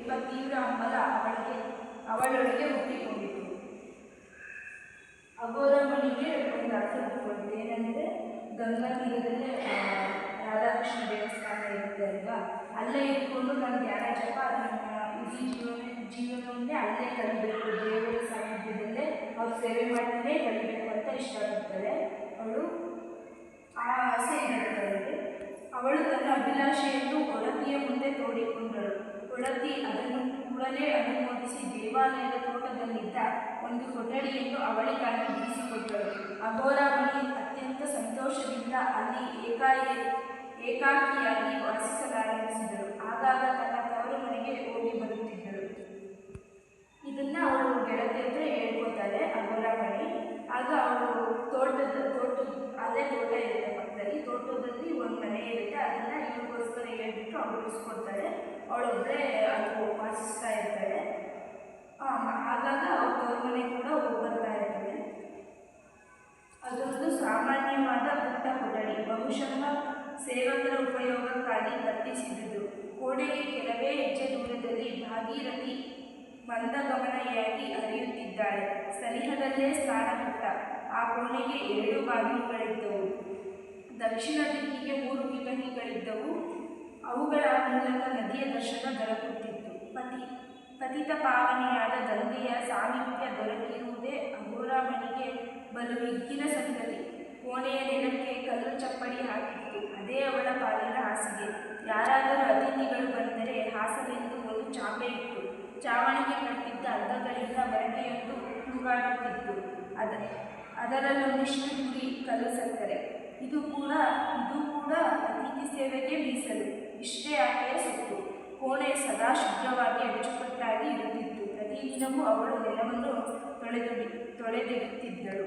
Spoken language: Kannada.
ಎಂಬ ತೀವ್ರ ಹಂಬಲ ಅವಳಿಗೆ, ಅವಳೊಳಗೆ ಹುಟ್ಟಿಕೊಂಡಿತು. ಅಗೋರಮ್ಮನಿಗೆ ಒಂದು ಅರ್ಥ ಹುಟ್ಟಿಕೊಂಡಿತು ಏನಂದರೆ, ಗಂಗಾ ತೀರದಲ್ಲೇ ರಾಧಾಕೃಷ್ಣ ದೇವಸ್ಥಾನ ಇರುತ್ತೆ ಅಲ್ವಾ? ಅಲ್ಲೇ ಇಟ್ಕೊಂಡು ನಾನು ಧ್ಯಾನ ಜಪ ನನ್ನ ಇಡೀ ಜೀವನ, ಜೀವನವನ್ನೇ ಅಲ್ಲೇ ಕಲಿಬೇಕು. ದೇವರ ಸಾನ್ನಿಧ್ಯದಲ್ಲೇ ಅವ್ರು ಸೇವೆ ಮಾಡಿದ್ರೆ ಕಲಿಬೇಕು ಅಂತ ಇಷ್ಟಪಡ್ತಾರೆ. ಅವಳು ಆ ಆಸೆ ಇರುತ್ತೆ ಅವಳು ತನ್ನ ಅಭಿಲಾಷೆಯನ್ನು ತೋಡಿಕೊಂಡಳು ಒಡತಿ ಅದನ್ನು ಕೂಡಲೇ ಅನುಮೋದಿಸಿ ದೇವಾಲಯದ ತೋಟದಲ್ಲಿದ್ದ ಒಂದು ಕೊಠಡಿಯನ್ನು ಅವಳಿಗಾಗಿ ಬಿಡಿಸಿಕೊಟ್ಟಳು ಅಘೋರಾವಳಿ ಅತ್ಯಂತ ಸಂತೋಷದಿಂದ ಅಲ್ಲಿ ಏಕಾಏ ಏಕಾಕಿಯಾಗಿ ವಾಸಿಸಲಾರಂಭಿಸಿದರು ಆಗಾಗ ತನ್ನ ತವರು ಮನೆಗೆ ಹೋಗಿ ಬರುತ್ತಿದ್ದರು ಇದನ್ನ ಅವಳು ಗೆಳತಿ ಅಂತ ಹೇಳ್ಕೊತಾಳೆ ಅಘೋರಾವಳಿ ಆಗ ಅವಳು ತೋಟದ ತೋಟ ಅದೇ ತೋಟ ಇರುತ್ತೆ ಪಕ್ಕದಲ್ಲಿ. ತೋಟದಲ್ಲಿ ಒಂದು ಮನೆ ಇರುತ್ತೆ. ಅದನ್ನ ಇವಳಿಗೋಸ್ಕರ ಹೇಳ್ಬಿಟ್ಟು ಅವಳು ಉಳಿಸ್ಕೊಡ್ತಾಳೆ ಅವಳೊಬ್ಬಳೇ ಸಾಮಾನ್ಯವಾದ ಪುಟ್ಟ ಕೊಠಡಿ, ಬಹುಶಃ ಸೇವಕರ ಉಪಯೋಗಕ್ಕಾಗಿ ಕಟ್ಟಿಸಿದುದು ಕೋಣೆಗೆ ಕೆಲವೇ ಹೆಜ್ಜೆ ದೂರದಲ್ಲಿ ಭಾಗೀರಥಿ ಮಂದಗಮನೆಯಾಗಿ ಹರಿಯುತ್ತಿದ್ದಾಳೆ ಸನಿಹದಲ್ಲೇ ಸ್ನಾನಪುಟ್ಟ ಆ ಕೋಣೆಗೆ ಎರಡು ಬಾಗಿಲುಗಳಿದ್ದವು. ದಕ್ಷಿಣ ದಿಕ್ಕಿಗೆ ಮೂರು ಕಿಟಕಿಗಳಿದ್ದವು ಅವುಗಳ ಮೂಲಕ ನದಿಯ ದರ್ಶನ ದೊರಕುತ್ತಿತ್ತು. ಪತಿ, ಪತಿತ ಪಾವನೆಯಾದ ಗಂಗೆಯ ಸಾಮೀಪ್ಯ ದೊರಕಿರುವುದೇ ಅಘೋರಾಮಣಿಗೆ ಬಲು ಹಿಗ್ಗಿನ ಸಂಗತಿ. ಕೋಣೆಯ ನೆಲಕ್ಕೆ ಕಲ್ಲು ಚಪ್ಪಡಿ ಹಾಕಿತ್ತು. ಅದೇ ಅವಳ ಪಾಲಿನ ಹಾಸಿಗೆ. ಯಾರಾದರೂ ಅತಿಥಿಗಳು ಬಂದರೆ ಹಾಸನೆಂದು ಒಂದು ಚಾಪೆ ಇತ್ತು. ಚಾವಣಿಗೆ ಕಟ್ಟಿದ್ದ ಹಗ್ಗಗಳಿಂದ ಮರಕೆಯೊಂದು ತೂಗಾಡುತ್ತಿತ್ತು ಅದ ಅದರಲ್ಲೊಂದು ಪುಡಿ, ಕಲ್ಲು ಸಕ್ಕರೆ. ಇದು ಕೂಡ ಇದು ಕೂಡ ಅತಿಥಿ ಸೇವೆಗೆ ಮೀಸಲು. ಇಷ್ಟೇ ಆಕೆಯ ಸೊತ್ತು. ಕೋಣೆ ಸದಾ ಶುಭ್ರವಾಗಿ ಅಚ್ಚುಕಟ್ಟಾಗಿ ಇರುತ್ತಿತ್ತು. ಪ್ರತಿದಿನವೂ ಅವಳು ನೆಲವನ್ನು ತೊಳೆದು, ತೊಳೆದಿಡುತ್ತಿದ್ದಳು.